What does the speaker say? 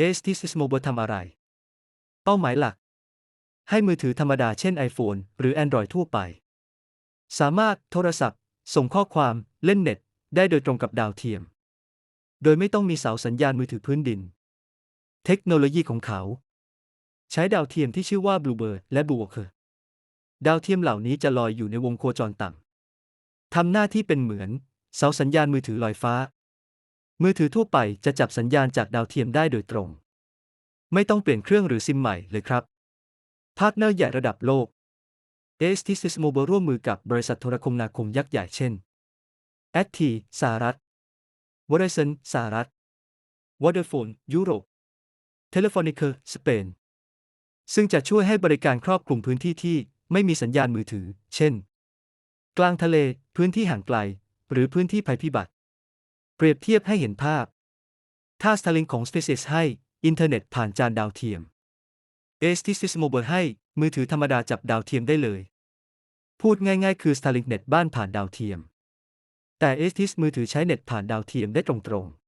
a s t i s Mobile ทำอะไร เป้าหมายหลัก ให้มือถือธรรมดาเช่น iPhone หรือ Android ทั่วไป สามารถโทรศัพท์ ส่งข้อความเล่นเน็ต ได้โดยตรงกับดาวเทียม โดยไม่ต้องมีเสาสัญญาณมือถือพื้นดิน เทคโนโลยีของเขา ใช้ดาวเทียมที่ชื่อว่า Bluebird และ Blue Walker ดาวเทียมเหล่านี้จะลอยอยู่ในวงโคจรต่ำทำหน้าที่เป็นเหมือน เสาสัญญาณมือถือลอยฟ้า มือถือทั่วไปจะจับสัญญาณจากดาวเทียมได้โดยตรง ไม่ต้องเปลี่ยนเครื่องหรือซิมใหม่เลยครับ พาร์ทเนอร์ใหญ่ระดับโลก AST Sys Mobile ร่วมมือกับบริษัทโทรคมนาคมยักษ์ใหญ่เช่น AT สหรัฐ Verizon สหรัฐ Vodafone ยุโรป Telefonica สเปน ซึ่งจะช่วยให้บริการครอบคลุมพื้นที่ที่ไม่มีสัญญาณมือถือ เช่น กลางทะเล พื้นที่ห่างไกล หรือพื้นที่ภัยพิบัติ เปรียบเทียบให้เห็นภาพ ถ้า Starlink ของ SpaceX ให้อินเทอร์เน็ตผ่านจานดาวเทียม AST Sys Mobile ให้มือถือธรรมดาจับดาวเทียมได้เลย พูดง่ายๆ คือ Starlink เน็ตบ้านผ่านดาวเทียม แต่ AST มือถือใช้เน็ตผ่านดาวเทียมได้ตรงๆ